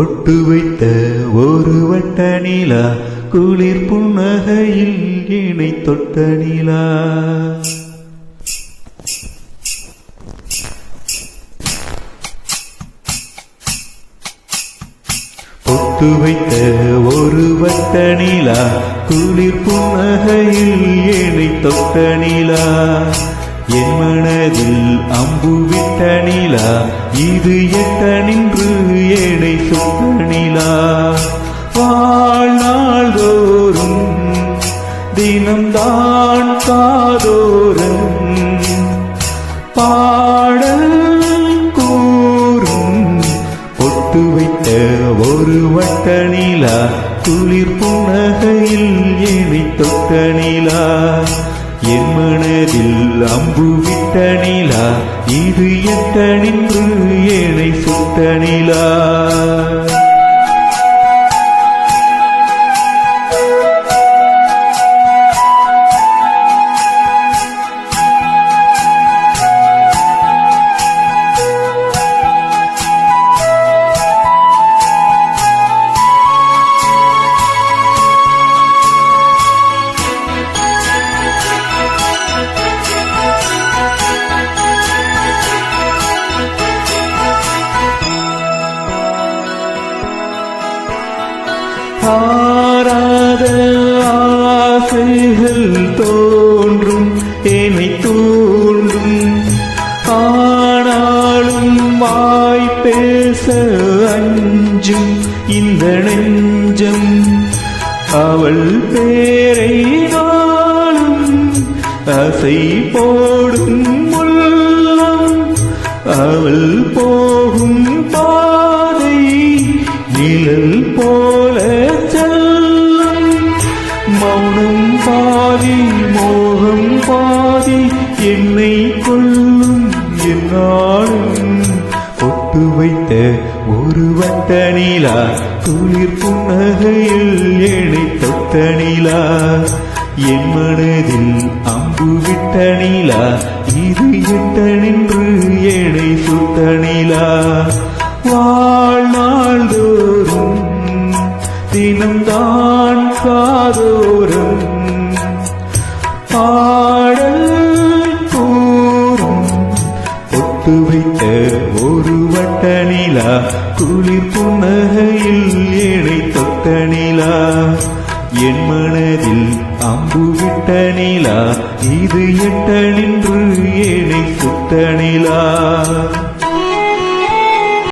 பொட்டு வைத்த ஒரு வட்ட நிலா குளிர் புன்னகையில் இணை தொட்ட நிலா. பொட்டு வைத்த ஒரு வட்ட நிலா குளிர் புன்னகையில் இணை தொட்ட நிலா. என் மனதில் அம்பு விட்ட நிலா இது எட்ட நின்று ஏழை சுட்ட நிலா. வாழ்நாள் தோறும் தினம்தான் காதோறும் பாடல் கூறும் பொட்டு வைத்த ஒரு வட்ட நிலா குளிர் புனகையில் இணை தொட்ட நிலா. என் மனதில் அம்பு விட்ட நிலா இது எட்ட நின்று ஏழை சுட்ட நிலா. ஆராத ஆசைகள் தோன்றும் என்னை தூண்டும். ஆனாலும் வாய் பேச அஞ்சும் இந்த நெஞ்சம். அவள் பேரை நாளும் அசை போடும் அவள் போகும் பா போல செல்லும். மௌனம் பாதி மோகம் பாதி என்னை கொள்ளும் என்னாலும் பொட்டு வைத்த ஒரு வட்ட நிலா குளிர் புன்னகையில் ஏழை தொட்ட நிலா. என் மனதில் அம்பு விட்ட நிலா இது எட்ட நின்று தினம்தான் காதோறும் பாடல் கூறும். பொட்டு வைத்த ஒரு வட்ட நிலா குளிர் புன்னகையில் ஏழை தொட்ட நிலா என் மனதில் அம்பு விட்ட நிலா இது எட்ட நின்று ஏழை சுட்ட நிலா